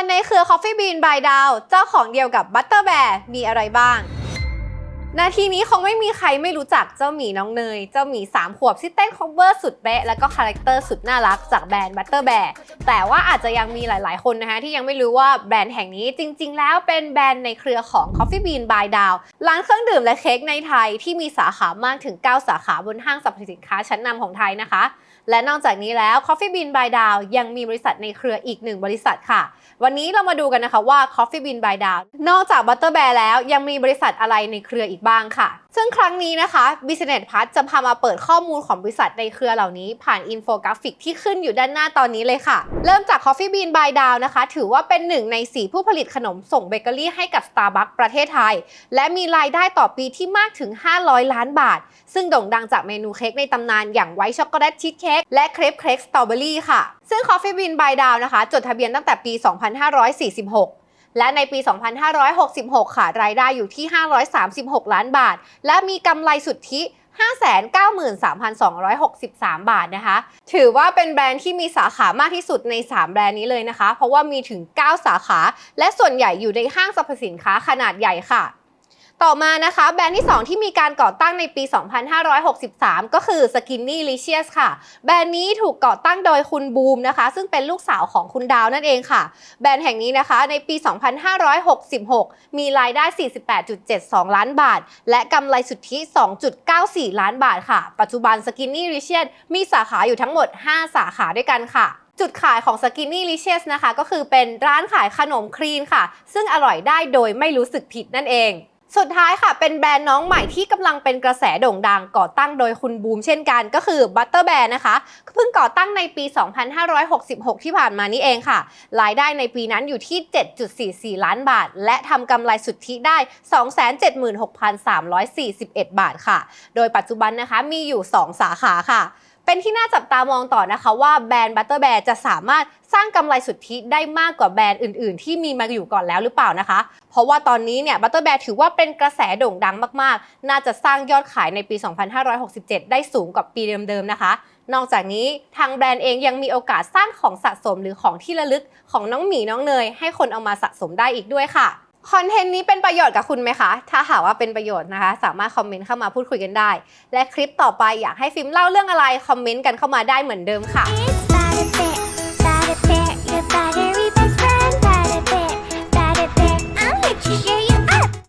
นด์ในเครือ Coffee Bean by Dow เจ้าของเดียวกับ Butter Bear มีอะไรบ้าง นาทีนี้คงไม่มีใครไม่รู้จักเจ้าหมีน้องเนย เจ้าหมี 3 ขวบที่เต้น cover สุดเป๊ะแล้วก็คาแรคเตอร์สุดน่ารักจากแบรนด์ Butter Bear แต่ว่าอาจจะยังมีหลาย ๆ คนนะคะที่ยังไม่รู้ว่าแบรนด์แห่งนี้จริง ๆ แล้วเป็นแบรนด์ในเครือของ Coffee Bean by Dow ร้านเครื่องดื่มและเค้กในไทยที่มีสาขามากถึง 9 สาขาบนห้างสรรพสินค้าชั้นนำของไทยนะคะ และนอกจากนี้แล้ว Coffee Bean by Dow ยังมีบริษัทในเครืออีกหนึ่งบริษัทค่ะ วันนี้เรามาดูกันนะคะว่า Coffee Bean by Dow นอกจาก Butter Bear แล้วยังมีบริษัทอะไรในเครืออีกบ้างค่ะ ซึ่งครั้งนี้นะคะ Business Plus จะพามาเปิดข้อมูลของบริษัทในเครือเหล่านี้ ผ่านอินโฟกราฟิกที่ขึ้นอยู่ด้านหน้าตอนนี้เลยค่ะ เริ่มจาก Coffee Bean by Dow นะคะ ถือว่าเป็นหนึ่งในสีผู้ผลิตขนมส่งเบเกอรี่ให้กับ Starbucks ประเทศไทย และมีรายได้ต่อปีที่มากถึง 500 ล้านบาท ซึ่งโด่งดังจากเมนูเค้กในตำนานอย่างไวท์ช็อกโกแลตชีสเค้กและเครปเค้กสตรอเบอรี่ค่ะ ซึ่ง Coffee Bean by Dow นะคะ จดทะเบียนตั้งแต่ปี 2546 และในปี 2566 ค่ะ รายได้อยู่ที่ 536 ล้านบาท และมีกำไรสุทธิ 593,263 บาทนะคะ ถือว่าเป็นแบรนด์ที่มีสาขามากที่สุดใน 3 แบรนด์นี้เลยนะคะ เพราะว่ามีถึง 9 สาขา และส่วนใหญ่อยู่ในห้างสรรพสินค้าขนาดใหญ่ค่ะ ต่อมานะคะแบรนด์ที่ 2 ที่มีการก่อตั้งในปี 2563 ก็คือ Skinny Licious ค่ะ แบรนด์นี้ถูกก่อตั้งโดยคุณบูมนะคะ ซึ่งเป็นลูกสาวของคุณดาวนั่นเองค่ะ แบรนด์แห่งนี้นะคะในปี 2566 มีรายได้ 48.72 ล้านบาท และกำไรสุทธิ 2.94 ล้านบาทค่ะ ปัจจุบัน Skinny Licious มีสาขาอยู่ทั้งหมด 5 สาขาด้วยกันค่ะจุดขายของ Skinny Licious นะคะ ก็คือเป็นร้านขายขนมครีนค่ะ ซึ่งอร่อยได้โดยไม่รู้สึกผิดนั่นเอง สุดท้ายค่ะ เป็นแบรนด์น้องใหม่ที่กำลังเป็นกระแสโด่งดังก่อตั้งโดยคุณบูมเช่นกันก็คือ Butter Bear นะคะเพิ่งก่อตั้งในปี 2566 ที่ผ่านมานี้เองค่ะ รายได้ในปีนั้นอยู่ที่ 7.44 ล้านบาท และทำกำไรสุทธิได้ 276,341 บาทค่ะ โดยปัจจุบันนะคะมีอยู่ 2 สาขาค่ะ เป็นที่น่าจับตามองต่อนะคะว่าแบรนด์ Butter Bear จะสามารถสร้างกำไรสุทธิได้มากกว่าแบรนด์อื่น ๆ ที่มีมาอยู่ก่อนแล้วหรือเปล่านะคะ เพราะว่าตอนนี้เนี่ย Butter Bear ถือว่าเป็นกระแสโด่งดังมาก ๆ น่าจะสร้างยอดขายในปี 2567 ได้สูงกว่าปีเดิม ๆ นะคะ นอกจากนี้ทางแบรนด์เองยังมีโอกาสสร้างของสะสมหรือของที่ระลึกของน้องหมีน้องเนย ให้คนเอามาสะสมได้อีกด้วยค่ะ คอนเทนต์นี้เป็นประโยชน์กับคุณไหมคะ ถ้าหากว่าเป็นประโยชน์นะคะ สามารถคอมเมนต์เข้ามาพูดคุยกันได้ และคลิปต่อไปอยากให้ฟิล์มเล่าเรื่องอะไร คอมเมนต์กันเข้ามาได้เหมือนเดิมค่ะ